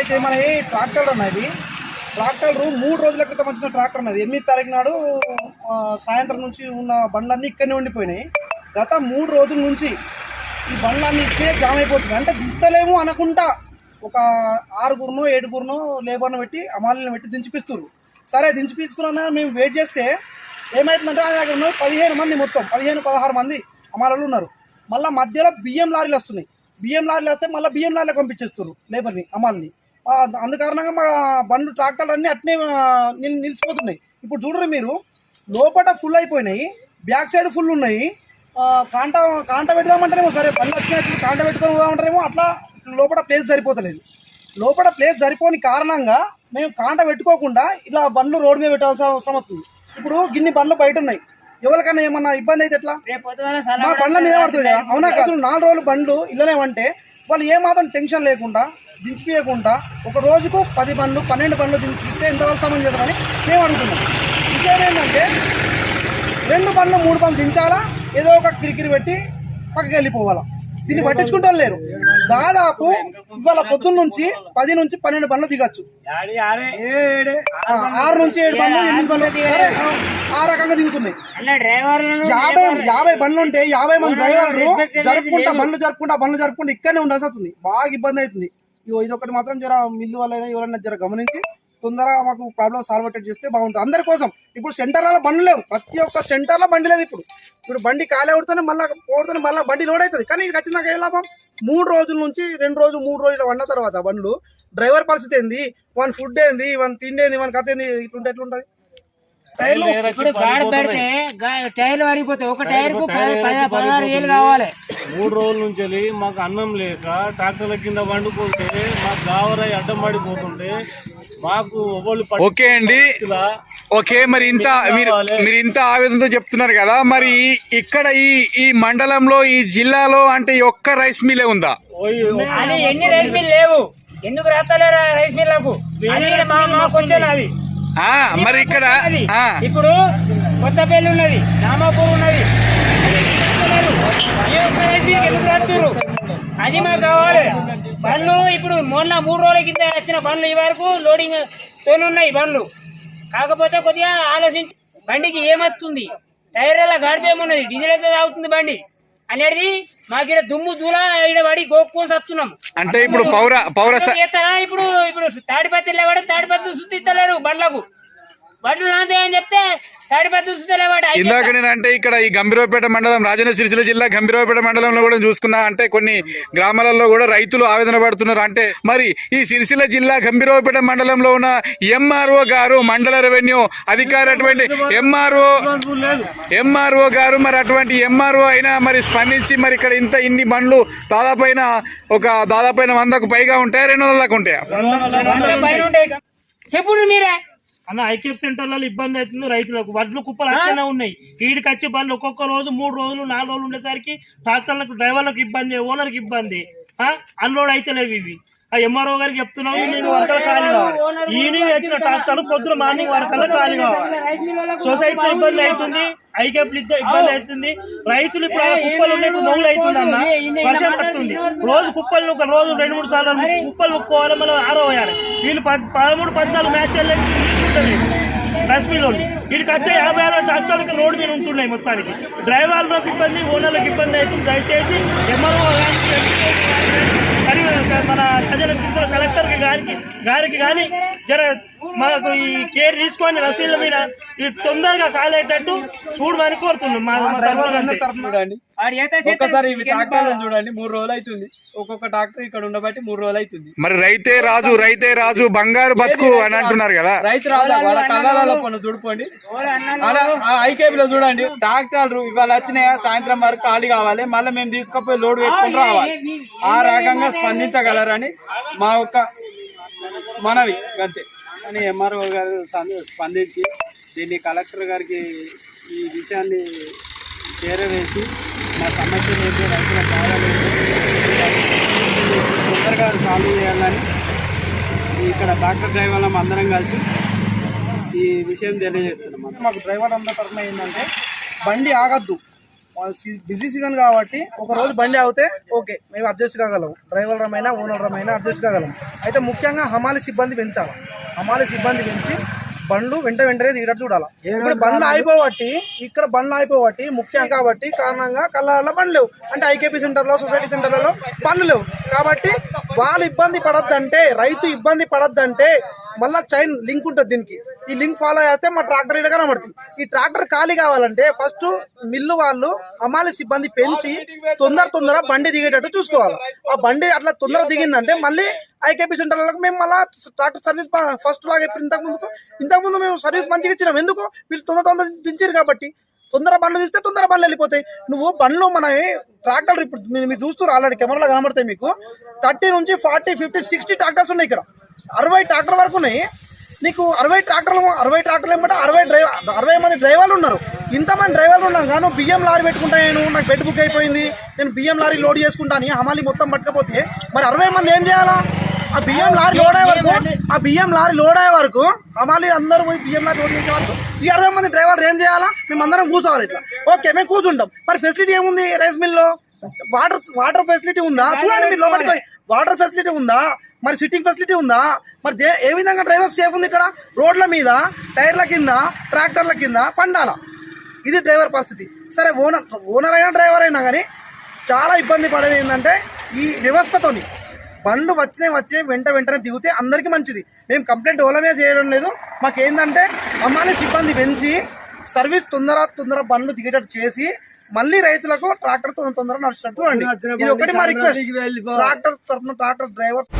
అయితే మన ఏ ట్రాక్టర్ అన్నది ట్రాక్టర్ మూడు రోజుల క్రితం వచ్చిన ట్రాక్టర్ ఉన్నది. ఎనిమిది తారీఖు నాడు సాయంత్రం నుంచి ఉన్న బండ్లన్నీ ఇక్కడనే ఉండిపోయినాయి. గత మూడు రోజుల నుంచి ఈ బండ్లన్నీ ఇస్తే జామ్ అయిపోతుంది అంటే దిస్తలేము అనకుండా ఒక ఆరుగురునో ఏడుగురునో లేబర్ను పెట్టి అమాలను పెట్టి దించిపిస్తున్నారు సరే దించిపించుకున్నా మేము వెయిట్ చేస్తే ఏమవుతుందంటే ఆ దగ్గర పదిహేను మంది మొత్తం. పదిహేను పదహారు మంది అమాలలు ఉన్నారు. మళ్ళీ మధ్యలో బియ్యం లారీలు వస్తున్నాయి. బియ్యం లారీలు వస్తే మళ్ళీ బియ్యం లారీలో పంపించేస్తున్నారు లేబర్ని అమాల్ని ఆ, అందు కారణంగా మా బండ్లు ట్రాక్టర్లు అన్నీ అట్నే నిలిచిపోతున్నాయి. ఇప్పుడు చూడరు మీరు లోపల ఫుల్ అయిపోయినాయి బ్యాక్ సైడ్ ఫుల్ ఉన్నాయి. కాంట కాంట పెడదామంటారేమో సరే బండ్లు వచ్చినాయి కాంట పెట్టుకొని పోదామంటారేమో అట్లా లోపల ప్లేస్ సరిపోతలేదు. లోపల ప్లేస్ సరిపోని కారణంగా మేము కాంట పెట్టుకోకుండా ఇలా బండ్లు రోడ్డు మీద పెట్టాల్సిన అవసరం వస్తుంది. ఇప్పుడు గిన్ని బండ్లు బయట ఉన్నాయి. ఎవరికైనా ఏమన్నా ఇబ్బంది అయితే ఎట్లా? మా బండ్ల మీద పడుతుంది కదా. అవునా కాదు నాలుగు రోజులు బండ్లు ఇల్లనే అంటే వాళ్ళు ఏ మాత్రం టెన్షన్ లేకుండా దించిపోయకుండా ఒక రోజుకు పది బండ్లు పన్నెండు బండ్లు దించిస్తే ఎంతవరకు సమయం చేద్దామని మేము అడుగుతున్నాం. ఇంకేమేంటంటే రెండు బండ్లు మూడు బండ్లు దించాలా? ఏదో ఒక కిరికిరి పెట్టి పక్కకి వెళ్ళిపోవాలా. దీన్ని పట్టించుకుంటూ లేరు. దాదాపు ఇవాళ పొద్దున్న నుంచి పది నుంచి పన్నెండు బండ్లు దిగచ్చు. ఆరు నుంచి ఏడు బండ్లు ఎనిమిది సరే ఆ, రకంగా దిగుతున్నాయి. యాభై యాభై బండ్లు ఉంటే యాభై మంది డ్రైవర్లు జరుపుకుంటా బండ్లు జరుపుకుంటా బండ్లు జరుపుకుంటా ఇక్కడనే ఉండాల్సి వస్తుంది. బాగా ఇబ్బంది అవుతుంది. ఇగో ఇది ఒకటి మాత్రం జర మిల్లు వల్ల ఎవరైనా జర గమనించి తొందరగా మాకు ప్రాబ్లం సాల్వ్ అటెడ్ చేస్తే బాగుంటుంది. అందరి కోసం ఇప్పుడు సెంటర్లలో బండ్లు లేవు. ప్రతి ఒక్క సెంటర్లో బండి లేదు ఇప్పుడు. ఇప్పుడు బండి ఖాళీ అవుతూనే మళ్ళీ పోతూనే మళ్ళీ బండి లోడ్ అవుతుంది. కానీ ఇది ఖచ్చితంగా ఏ లాభం? మూడు రోజుల నుంచి రెండు రోజులు మూడు రోజులు వండిన తర్వాత బండ్లు డ్రైవర్ పరిస్థితి ఏంది? వన్ ఫుడ్ ఏంది? వన్ తిండి ఏంది? వన్ కథ ఏంది? ఇట్లుంటే ఎట్లుంటుంది? ఇప్పుడు గాడి పెడితే టైర్లు వరిగిపోతాయి ఒక టైర్కు పది పది- పదహారు వేలు కావాలి. మూడు రోజుల నుంచి వెళ్ళి మాకు అన్నం లేక ట్రాక్టర్ల కింద వండుకుంటే మాకు గావరాయి అడ్డం పడిపోతుంటే మాకు ఓకే అండి. ఓకే మరి ఇంత మీరు మీరు ఇంత ఆవేదనతో చెప్తున్నారు కదా మరి ఇక్కడ ఈ ఈ మండలంలో ఈ జిల్లాలో అంటే ఒక్క రైస్ మిల్లే ఉందా? అని ఎన్ని రైస్ మిల్ లేవు? ఎందుకు రాస్తలేరా రైస్ మిల్లకు? అది కూడా మా మాకు వచ్చేది మరి ఇక్కడ ఇప్పుడు కొత్తపల్లి ఉన్నది నామాపూర్ ఉన్నది. అది మాకు కావాలి. బండ్లు ఇప్పుడు మొన్న మూడు రోజుల కింద వచ్చిన బండ్లు ఈ వరకు లోడింగ్ తోనే ఉన్నాయి బండ్లు. కాకపోతే కొద్దిగా ఆలోచించి బండికి ఏమవుతుంది టైర్ ఎలా గడిపేమున్నది డీజిల్ అయితే తాగుతుంది బండి. అనేది మాకు ఇక్కడ దుమ్ము దూల ఇక్కడ పడి గోక్కొని వస్తున్నాం అంటే ఇప్పుడు పౌర పౌర ఇప్పుడు ఇప్పుడు తాడిపత్రి లేవాడు తాడిపత్రి సుత్తిస్తలేరు బండ్లకు. నాదే అని చెప్తే ఇందాక నేను అంటే ఇక్కడ ఈ గంభీరపేట మండలం రాజన్న సిరిసిల్ల జిల్లా గంభీరపేట మండలంలో కూడా చూసుకున్నా అంటే కొన్ని గ్రామాలలో కూడా రైతులు ఆవేదన పడుతున్నారు అంటే మరి ఈ సిరిసిల్ల జిల్లా గంభీరపేట మండలంలో ఉన్న ఎంఆర్ఓ గారు మండల రెవెన్యూ అధికారి అటువంటి ఎంఆర్ఓ ఎంఆర్ఓ గారు మరి అటువంటి ఎంఆర్ఓ అయినా మరి స్పందించి మరి ఇక్కడ ఇంత ఇన్ని బండ్లు దాదాపైన ఒక దాదాపైన వందకు పైగా ఉంటాయా రెండు వందలకు ఉంటాయి. చెప్పుడు మీరే. అన్న ఐక్యప్ సెంటర్లలో ఇబ్బంది అవుతుంది రైతులకు వడ్లు కుప్పలు అట్లనే ఉన్నాయి ఈడికి వచ్చి బండ్లు ఒక్కొక్క రోజు మూడు రోజులు నాలుగు రోజులు ఉండేసరికి ట్రాక్టర్లకు డ్రైవర్లకు ఇబ్బంది ఓనర్కి ఇబ్బంది ఆ? అన్లోడ్ అయితే లేవు ఇవి ఆ ఎంఆర్ఓ గారికి చెప్తున్నావు నేను వరకల ఖాళీ కావాలి ఈవినింగ్ వచ్చిన ట్రాక్టర్లు పొద్దున మార్నింగ్ వరకల్లా ఖాళీ కావాలి సొసైటీలో ఇబ్బంది అవుతుంది ఐకేపులు ఇబ్బంది అవుతుంది రైతులు ఇప్పుడు కుప్పలు ఉన్నట్టు నవ్వులు అవుతుంది అన్న వర్షం పడుతుంది రోజు కుప్పలు ఒక రోజు రెండు మూడు సార్లు కుప్పలు ముక్కోవాలి మనం ఆరో వేయాలి వీళ్ళు పద్- పదమూడు పద్నాలుగు మ్యాచ్ వెళ్ళి రశ్మిలో వీడికి వచ్చే యాభై ఆరు ట్రాక్టర్లకి రోడ్డు మీద ఉంటున్నాయి మొత్తానికి. డ్రైవర్లకు ఇబ్బంది ఓనర్లకు ఇబ్బంది అవుతుంది. దయచేసి ఎంఆర్ఓ మన ప్రజల శిక్షణ కలెక్టర్కి గారికి గారికి కానీ జర మాకు ఈ కేర్ తీసుకొని రసీదుల మీద ఈ తొందరగా కాలేటట్టు చూడమని కోరుతున్నాం. మా ఒక్కసారి ఇవి ట్రాక్టర్లను చూడండి మూడు రోజులు అవుతుంది. ఒక్కొక్క ట్రాక్టర్ ఇక్కడ ఉండబట్టి మూడు రోజులు అవుతుంది. మరి రైతే రాజు రైతే రాజు బంగారు బతుకు అని అంటున్నారు కదా. రైతు రాజా వాళ్ళ కళ్ళలో పన్ను చూడుకోండి. ఐకేపీ లో చూడండి ట్రాక్టర్లు ఇవాళ వచ్చినాయా సాయంత్రం వరకు ఖాళీ కావాలి మళ్ళీ మేము తీసుకుపోయి లోడ్ పెట్టుకుని రావాలి. ఆ రకంగా స్పందించగలరని మా యొక్క మనవి అంతే కానీ ఎంఆర్ఓ గారు స్పందించి దీన్ని కలెక్టర్ గారికి ఈ విషయాన్ని చేరవేసి మా సమస్యలు ఏంటి రైతుల బాధలు తొందరగా సాల్వ్ చేయాలని ఇక్కడ డాక్టర్ డ్రైవర్ అందరం కలిసి ఈ విషయం తెలియజేస్తున్నాం మాకు డ్రైవర్ అందరి తరఫున ఏంటంటే బండి ఆగద్దు. బిజీ సీజన్ కాబట్టి ఒక రోజు బండి అవుతే ఓకే మేము అడ్జస్ట్ కాగలం. డ్రైవర్ రమైనా ఓనర్ రమైనా అడ్జస్ట్ కాగలం. అయితే ముఖ్యంగా హమాలి సిబ్బంది పెంచాలి. హమాలి సిబ్బంది పెంచి బండ్లు వెంట వెంటనే దిగేటట్టు చూడాలి. ఇప్పుడు బండ్లు అయిపోబట్టి ఇక్కడ బండ్లు అయిపోబట్టి ముఖ్యం కాబట్టి కారణంగా కళ్ళ బండ్లు లేవు. అంటే ఐకేపీ సెంటర్లో సొసైటీ సెంటర్లలో బండ్లు లేవు. కాబట్టి వాళ్ళు ఇబ్బంది పడద్దంటే రైతు ఇబ్బంది పడద్దంటే మళ్ళా చైన్ లింక్ ఉంటుంది దీనికి. ఈ లింక్ ఫాలో చేస్తే మా ట్రాక్టర్ ఇడగా కనబడుతుంది. ఈ ట్రాక్టర్ ఖాళీ కావాలంటే ఫస్ట్ మిల్లు వాళ్ళు అమాలి సిబ్బంది పెంచి తొందర తొందర బండి దిగేటట్టు చూసుకోవాలి. ఆ బండి అట్లా తొందర దిగిందంటే మళ్ళీ ఐకేపీ సెంటర్లకు మేము మళ్ళీ ట్రాక్టర్ సర్వీస్ ఫస్ట్ లాగా ఇప్పుడు ఇంతకు ముందుకు ఇంతకుముందు మేము సర్వీస్ మంచిగా ఇచ్చినాం. ఎందుకు? వీళ్ళు తొందర తొందర దించారు కాబట్టి. తొందర బండ్లు తీస్తే తొందర బండ్లు వెళ్ళిపోతాయి. నువ్వు బండ్లు మన ట్రాక్టర్ ఇప్పుడు మీరు మీరు ఆల్రెడీ కెమెరాలో కనబడతాయి మీకు. థర్టీ నుంచి ఫార్టీ ఫిఫ్టీ సిక్స్టీ ట్రాక్టర్స్ ఉన్నాయి ఇక్కడ. అరవై ట్రాక్టర్ వరకు ఉన్నాయి. నీకు అరవై ట్రాక్టర్లు అరవై ట్రాక్టర్లు ఏమంటే అరవై డ్రైవర్ అరవై మంది డ్రైవర్లు ఉన్నారు. ఇంతమంది డ్రైవర్లు ఉన్నారు కాను బియ్యం లారీ పెట్టుకుంటా నేను నాకు బెడ్ బుక్ అయిపోయింది. నేను బియ్యం లారీ లోడ్ చేసుకుంటాను. హమాలి మొత్తం పట్టకపోతే మరి అరవై మంది ఏం చేయాలా? ఆ బియ్యం లారీ లోడ్ అయ్యే వరకు ఆ బియ్యం లారీ లోడ్ అయ్యే వరకు మళ్ళీ అందరూ పోయి బియ్యం లారీ లోడ్ చేసే వరకు ఈ అరవై మంది డ్రైవర్లు ఏం చేయాలా? మేము అందరం కూర్చోవాలి ఇట్లా. ఓకే మేము కూర్చుంటాం. మరి ఫెసిలిటీ ఏముంది రైస్ మిల్లో వాటర్ వాటర్ ఫెసిలిటీ ఉందా? చూడండి మీరు లోపలికి వాటర్ ఫెసిలిటీ ఉందా? మరి సిట్టింగ్ ఫెసిలిటీ ఉందా? మరి ఏ విధంగా డ్రైవర్ సేఫ్ ఉంది ఇక్కడ? రోడ్ల మీద టైర్ల కింద ట్రాక్టర్ల కింద పండాల? ఇది డ్రైవర్ పరిస్థితి. సరే ఓనర్ ఓనర్ అయినా డ్రైవర్ అయినా కానీ చాలా ఇబ్బంది పడేది ఏంటంటే ఈ వ్యవస్థతోని. బండ్లు వచ్చినాయి వచ్చే వెంట వెంటనే దిగితే అందరికీ మంచిది. మేము కంప్లైంట్ ఓలమే చేయడం లేదు. మాకేందంటే అమ్మాని సిబ్బంది పెంచి సర్వీస్ తొందర తొందర బండ్లు దిగేటట్టు చేసి మళ్ళీ రైతులకు ట్రాక్టర్ తొందర తొందర నడిచినట్టు ఇది ఒకటి మా రిక్వెస్ట్. ట్రాక్టర్ తరఫున ట్రాక్టర్ డ్రైవర్స్